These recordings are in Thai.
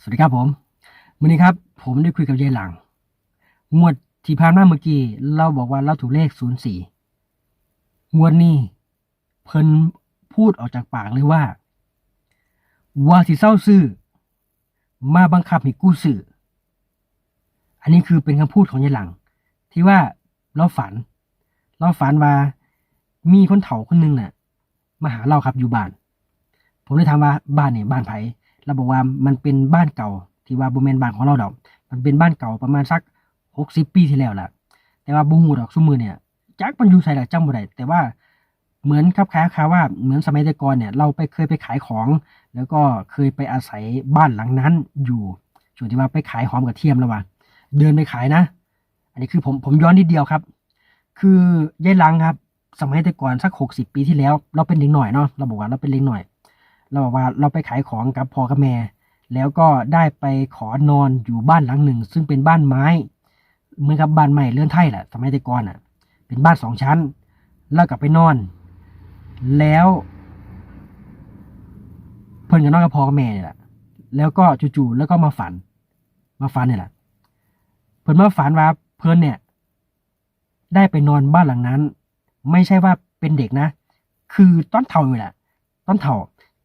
สวัสดีครับผมวันนี้ครับ ผมได้คุยกับยายหลัง งวดที่ผ่านมาเมื่อกี้เราบอกว่าเราถูกเลขศูนย์สี่งวดนี้ เพิ่นพูดออกจากปากเลยว่า ว่าสิเศร้าซื้อมาบังคับให้กู้ซื้ออันนี้คือเป็นคำพูดของยายหลัง ที่ว่าเราฝัน เราฝันว่า มีคนเฒ่าคนหนึงน่ะ มาหาเราครับอยู่บ้าน ผมเลยถามว่าบ้านเนี่ยบ้านไผ เราบอกว่ามันเป็นบ้านเก่า ที่ว่าบ่แม่นบ้านของเราดอก มันเป็นบ้านเก่าประมาณสักหกสิบปีที่แล้วแหละแต่ว่าบ่ฮู้ดอกซุ้มมือเนี่ยจักมันอยู่ไสล่ะจำบ่ได้แต่ว่าเหมือนครับค้ายๆว่าเหมือนสมัยแต่ก่อนเนี่ย เราไปเคยไปขายของ แล้วก็เคยไปอาศัยบ้านหลังนั้นอยู่ช่วงที่ว่าไปขายหอมกระเทียมแล้วว่าเดินไปขายนะ อันนี้คือผมผมย้อนนิดเดียวครับ คือยายลังครับ สมัยแต่ก่อนสักหกสิบปีที่แล้ว เราเป็นเด็กหน่อยเนาะเราบอกว่าเราเป็นเด็กหน่อย เราบอกว่าเราไปขายของกับพ่อกับแม่ แล้วก็ได้ไปขอนอนอยู่บ้านหลังหนึ่ง ซึ่งเป็นบ้านไม้เหมือนกับบ้านใหม่เลื่อนไทยแหละสมัยแต่ก่อนอะ เป็นบ้านสองชั้น แล้วกลับไปนอน แล้ว เพิ่นกับนอนกับพ่อกับแม่เนี่ยแหละแล้วก็จู่ๆแล้วก็มาฝัน มาฝันเนี่ยแหละเพิ่นมาฝันว่าเพิ่นเนี่ย ได้ไปนอนบ้านหลังนั้น ไม่ใช่ว่าเป็นเด็กนะ คือต้นเท่าอยู่แหละต้นเท่า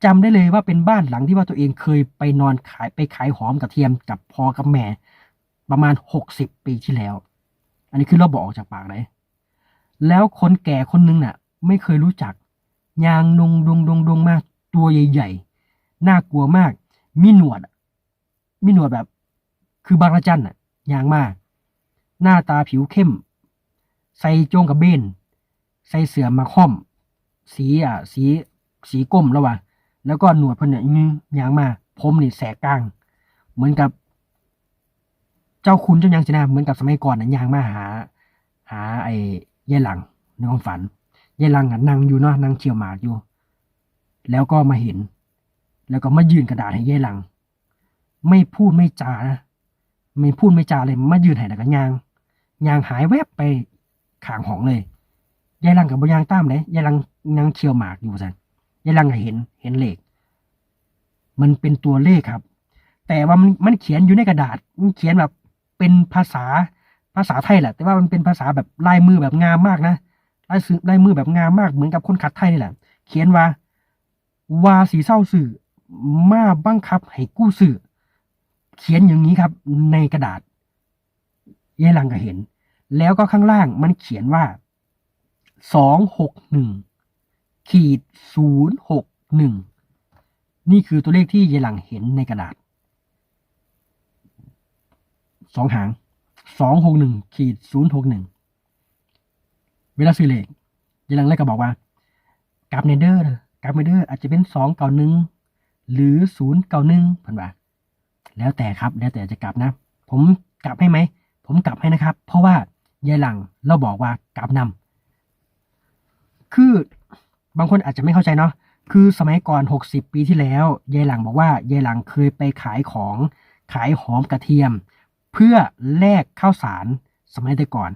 จำได้เลยว่าเป็นบ้านหลังที่ว่าตัวเองเคยไปนอนขายไปขายหอมกระเทียมกับพอกับแม่ ประมาณหกสิบปีที่แล้ว อันนี้คือเราบอกออกจากปากเลยแล้วคนแก่คนนึงน่ะ ไม่เคยรู้จัก ยางดงดงดงดงมาก ตัวใหญ่ๆน่ากลัวมาก มีหนวดมีหนวดแบบ คือบางระจันน่ะยางมาก หน้าตาผิวเข้ม ใส่โจงกับเบนใส่เสื้อมาค่อม สีอะ สีสีก้มแล้วว่ะ แล้วก็หนวดเพิ่นเนี่ยงอยางมาผมนี่แสกกลาง เหมือนกับเจ้าคุณเจ้ายังสินะเหมือนกับสมัยก่อนนะยางมาหา หาไอ้ยายหลังในความฝันยายหลังอะนั่งอยู่เนาะนั่งเคี่ยวหมากอยู่ แล้วก็มาเห็น แล้วก็มายื่นกระดาษให้ยายหลัง ไม่พูดไม่จานะไม่พูดไม่จาเลยมายืนให้แล้วก็ยางยางหายแวบไปข้างห้องเลยยายหลังกับบยางตามเลยยายหลังนั่งเคี่ยวหมากอยู่สัน ยายลังก็เห็นเห็นเลข มันเป็นตัวเลขครับ แต่ว่ามันมันเขียนอยู่ในกระดาษ มันเขียนแบบเป็นภาษาภาษาไทยแหละ แต่ว่ามันเป็นภาษาแบบลายมือแบบงามมากนะลายสื่อลายมือแบบงามมากเหมือนกับคนขัดไทยนี่แหละ เขียนว่าว่าสีเศร้าสื่อ มาบังคับให้กู้สื่อ เขียนอย่างนี้ครับ ในกระดาษยายลังก็เห็น แล้วก็ข้างล่างมันเขียนว่าสองหกหนึ่ง ขีดศูนย์หกหนึ่งนี่คือตัวเลขที่ยายหลังเห็นในกระดาษสองหางสองหกหนึ่งขีดศูนย์หกหนึ่งเวลาซื้อเลขยายหลังเลยก็บอกว่ากราฟเนเดอร์กราฟเนเดอร์อาจจะเป็นสองเก้าหนึ่งหรือศูนย์เก้าหนึ่งเพิ่นว่าแล้วแต่ครับแล้วแต่จะกลับนะ ผมกลับให้ไหม ผมกลับให้นะครับ เพราะว่ายายหลังเราบอกว่ากลับนำคือ บางคนอาจจะไม่เข้าใจเนาะคือสมัยก่อน 60 ปีที่แล้วยายหลังบอกว่ายายหลังเคยไปขายของขายหอมกระเทียม เพื่อแลกข้าวสารสมัยแต่ก่อน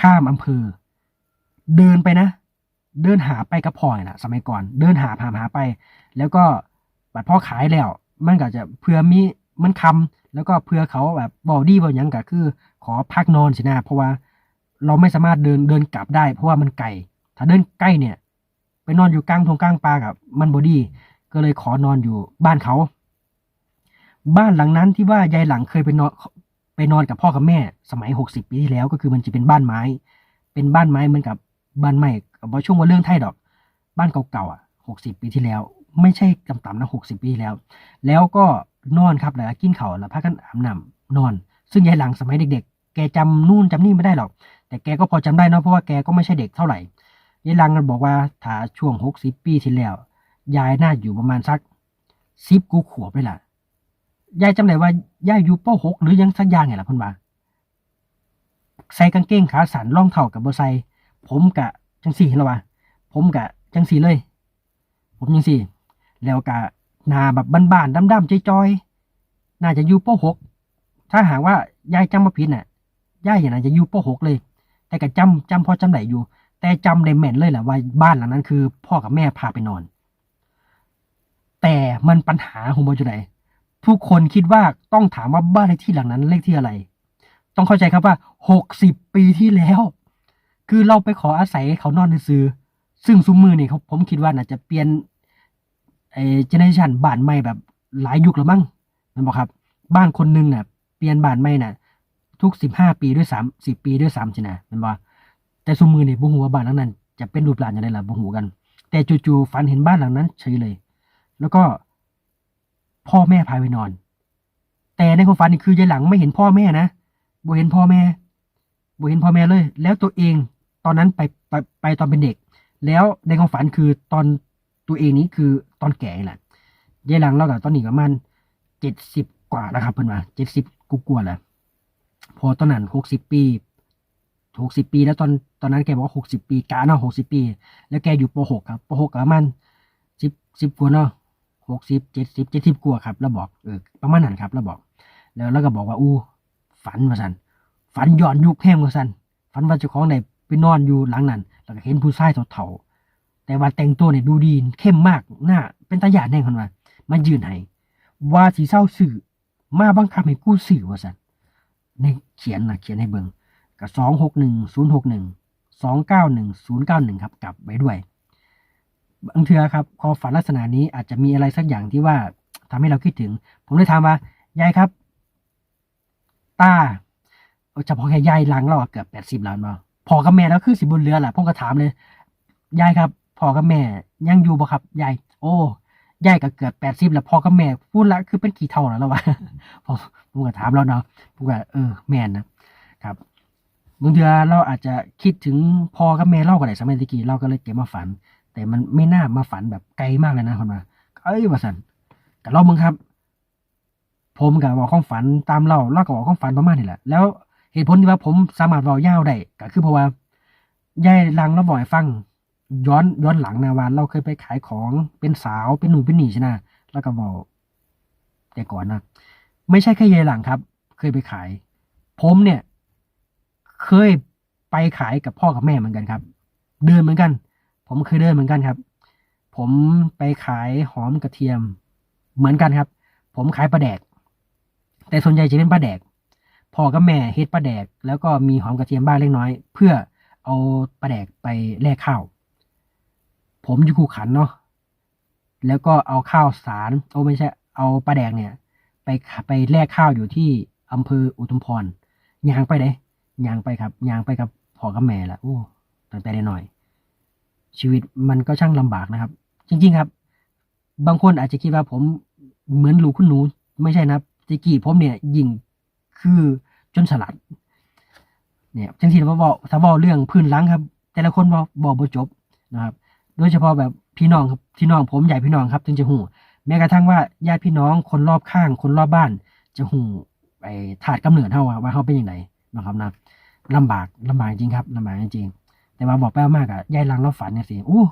ข้ามอำเภอ เดินไปนะ เดินหาไปกับพ่อยนะสมัยก่อน เดินหาหาหาไป แล้วก็บัดพ่อขายแล้ว มันก็จะเพื่อมีมันคำแล้วก็เพื่อเขาแบบบอดี้บอยังก็คือ ขอพักนอนสินะเพราะว่าเราไม่สามารถเดินเดินกลับได้ เพราะว่ามันไกลถ้าเดินใกล้เนี่ย ไปนอนอยู่กลางทงกลางปลากับมันบอดี้ก็เลยขอนอนอยู่บ้านเขา บ้านหลังนั้นที่ว่ายายหลังเคยไปนอนไปนอนกับพ่อกับแม่ สมัยหกสิบปีที่แล้วก็คือมันจะเป็นบ้านไม้ เป็นบ้านไม้เหมือนกับบ้านใหม่กับช่วงว่าเรื่องไทยดอก บ้านเก่าๆอะหกสิบปีที่แล้ว ไม่ใช่ต่ำๆนะหกสิบปีแล้ว แล้วก็นอนครับแล้วกินข้าวแล้วพักกันอาบน้ำนอน ซึ่งยายหลังสมัยเด็ก ๆ แกจำนู่นจำนี่ไม่ได้หรอก แต่แกก็พอจำได้นอะเพราะว่าแกก็ไม่ใช่เด็กเท่าไหร่ ยายลังกันบอกว่าถ้าช่วงหกสิบปีที่แล้ว ยายน่าอยู่ประมาณสักสิบกูขวบเลยล่ะ ยายจำได้ว่ายายอยู่ป้หกหรือยังสักอย่างไงล่ะพ่นว่าใส่กางเกงขาสั้นรองเท้ากับบใส่ผมกะจังสี่แล้ววะผมกะจังสี่เลย ผมจังสี่ แล้วกะหน้าแบบบ้านๆดำๆจอยๆน่าจะอยู่ป้หกถ้าหากว่ายายจำมาผิดน่ะยายอย่างน่าจะอยู่ป้หกเลย แต่ก็จำจำพอจำได้อยู่ แต่จำได้แม่นเลยแหละว่าบ้านหลังนั้นคือ พ่อกับแม่พาไปนอน แต่มันปัญหาของบอจุไดทุกคนคิดว่าต้องถามว่าบ้านเลขที่หลังนั้นเลขที่อะไร ต้องเข้าใจครับว่าหกสิบปีที่แล้ว คือเราไปขออาศัยเขานอนในซื้อ ซึ่งซุ้มมือนี่เขาผมคิดว่าน่าจะเปลี่ยนไอ้เจเนอเรชันบ้านใหม่แบบหลายยุคแล้วมั้งมันบอกครับ บ้านคนหนึงน่ะเปลี่ยนบ้านใหม่น่ะ ทุกสิบห้าปีด้วยสามสิบปีด้วยสามใช่ไหมมันบอก แต่ซูมมือนี่บุหัวาบ้านหลังนั้น จะเป็นรูปร่างอย่างไรล่ะบุหัวกัน แต่จู่ๆฝันเห็นบ้านหลังนั้นเฉยเลย แล้วก็พ่อแม่พาไปนอน แต่ในความฝันนี่คือยายหลังไม่เห็นพ่อแม่นะบ่เห็นพ่อแม่บ่เห็นพ่อแม่เลย แล้วตัวเองตอนนั้นไปไปไปตอนเป็นเด็ก แล้วในความฝันคือตอนตัวเองนี้คือตอนแก่แหละยายหลังเรากับตอนนี้ประมาณเจ็ดสิบกว่าแล้วครับเพิ่นว่าเจ็ดสิบกูกลัวแหละพอตอนนั้นหกสิบปี หกสิบปี แล้วตอนตอนนั้นแกบอกว่าหกสิบปีกาเนาะหกสิบปี แล้วแกอยู่ปหกครับปหกประมาณสิบสิบกว่าเนาะหกสิบเจ็ดสิบเจ็ดสิบกว่าครับ แล้วบอกเออประมาณนั้นครับ แล้วบอก แล้วแล้วก็บอกว่าอู้ฝันว่าสันฝันย้อนยุคแห้งว่าสันฝันว่าเจ้าของไหนไปนอนอยู่หลังนั้น แล้วก็เห็นผู้ชายเฒ่าๆแต่ว่าแต่งตัวเนี่ยดูดีเข้มมากหน้า เป็นตาหยาดแน่คนว่ามันยืนให้ว่าสีเศร้าสื่อมาบังคับให้กู้สื่อว่าสันในเขียนนะเขียนให้เบิง กับสองหกหนึ่งศูนย์หกหนึ่งสองเก้าหนึ่งศูนย์เก้าหนึ่งครับกลับไว้ด้วย บางเทือครับพอฝันลักษณะนี้อาจจะมีอะไรสักอย่างที่ว่าทำให้เราคิดถึง ผมเลยถามว่ายายครับ ตาเฉพาะแค่ยายหลังเราเกือบแปดสิบล้านมาพอกับแม่แล้วคือสิบนเรือแหละผมก็ถามเลยยายครับพ่อกับแม่ยังอยู่บ่ครับยายโอ้ยายก็เกือบแปดสิบแล้วพ่อกับแม่พูดละคือเป็นกี่เท่าแล้วล่ะวะผมผมก็ถามแล้วเนาะผมก็เออแม่นนะครับ บางเทือเราอาจจะคิดถึงพ่อกับแม่เราก็ได้สมัยตะกี้เราก็เลยเก็บมาฝัน แต่มันไม่น่ามาฝันแบบไกลมากเลยนะคนมาเอ้ยว่าสันแต่เรามึงครับ ผมกับบอกความฝันตามเราเล่ากับบอกความฝันประมาณนี้แหละแล้วเหตุผลที่ว่าผมสามารถเว้ายาวได้ก็คือเพราะว่ายายลังเราบ่อกให้ฟัง ย้อนย้อนหลังนะว่าเราเคยไปขายของเป็นสาวเป็นหนุ่มเป็นหนีใช่ไหมแล้วก็บอกแต่ก่อนนะไม่ใช่แค่ยายหลังครับ เคยไปขาย ผมเนี่ย เคยไปขายกับพ่อกับแม่เหมือนกันครับ เดินเหมือนกัน ผมเคยเดินเหมือนกันครับ ผมไปขายหอมกระเทียมเหมือนกันครับ ผมขายปลาแดก แต่ส่วนใหญ่จะเป็นปลาแดกพ่อกับแม่เฮ็ดปลาแดก แล้วก็มีหอมกระเทียมบ้างเล็กน้อย เพื่อเอาปลาแดกไปแลกข้าว ผมอยู่คูขันเนาะแล้วก็เอาข้าวสารโอ้ไม่ใช่ เอาปลาแดกเนี่ย ไปไปแลกข้าวอยู่ที่อำเภออุทุมพรยางไปเด้ ยางไปครับยางไปกับพ่อกับแม่ละโอ้ตั้งแต่ได้หน่อย ชีวิตมันก็ช่างลำบากนะครับ จริง ๆครับ บางคนอาจจะคิดว่าผมเหมือนลูกคุณหนู ไม่ใช่นะตะกี้ผมเนี่ยยิ่งคือจนฉลาดเนี่ยจังที่เราบอกถ้าบอกเรื่องพื้นหลังครับ แต่ละคนบอกบอกบ่จบนะครับ โดยเฉพาะแบบพี่น้องครับพี่น้องผมใหญ่พี่น้องครับ ถึงจะหูแม้กระทั่งว่าญาติพี่น้องคนรอบข้าง คนรอบบ้าน จะหูไอ้ถาดกำเนิดเฮาว่าว่าเฮาเป็นยังไง นะครับนะลำบากลำบากจริงครับลำบากจริงแต่ว่าบอกไปมากอะยายลังเราฝันเนี่ยสิอู้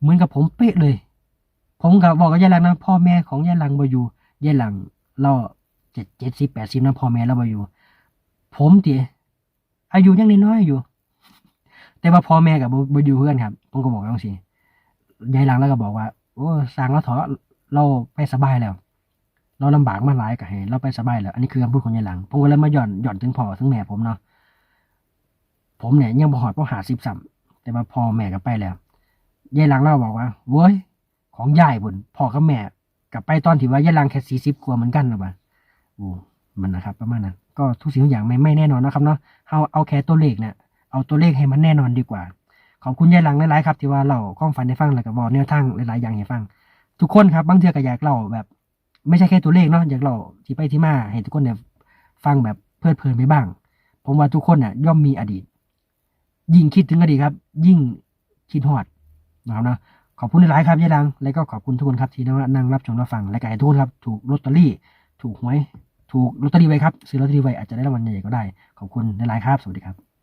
เหมือนกับผมเป๊ะเลย ผมกับบอกกับยายลังนะพ่อแม่ของยายลังบอยู่ยายลังเราเจ็ดเจ็ดสิบแปดสิบนะพ่อแม่เราบอยู่ ผมเตีอายุยังน้อยอยู่ แต่ว่าพ่อแม่กับบอยู่เพื่อนครับผมก็บอกว่าสิยายลังแล้วก็บอกว่า โอ้สร้างแล้วเถอะเราไปสบายแล้ว เราลำบากมาหลายกับให้เราไปสบายแล้ว อันนี้คือคำพูดของยายหลัง ผมก็เลยมาหย่อนหย่อนถึงพ่อถึงแม่ผมเนาะ ผมเนี่ยยังบ่หอดบ่หาสิบสัมแต่ว่าพ่อแม่ก็ไปแล้วยายหลังเล่าบอกว่า เว้ย ของยายบุญพ่อกับแม่กับไปตอนที่ว่ายายหลังแค่สี่สิบกว่าเหมือนกันหรือเปล่าโอ้มันนะครับประมาณนั้น ก็ทุกสิ่งทุกอย่างไม่ไม่แน่นอนนะครับเนาะ เอาเอาแค่ตัวเลขเนี่ยเอาตัวเลขให้มันแน่นอนดีกว่า ขอบคุณยายหลังหลายๆครับที่ว่าเราข้องฝันให้ฟังแล้วก็บอกแนวทางหลายๆอย่างให้ฟัง ทุกคนครับบางเทื่อก็อยากเล่าแบบ ไม่ใช่แค่ตัวเลขเนาะอยากเล่าที่ไปที่มาให้ทุกคนเนี่ยฟังแบบเพลิดเพลินไปบ้าง ผมว่าทุกคนเนี่ยย่อมมีอดีต ยิ่งคิดถึงอดีตครับ ยิ่งคิดฮอดนะครับนะขอบคุณหลายครับยายดัง แล้วก็ขอบคุณทุกคนครับที่นั่งรับชมรับฟังและก็ให้ทุกคนครับ ถูกลอตเตอรี่ ถูกหวย ถูกลอตเตอรี่ไว้ครับซื้อลอตเตอรี่ไว้อาจจะได้รางวัลใหญ่ก็ได้ ขอบคุณหลายครับ สวัสดีครับ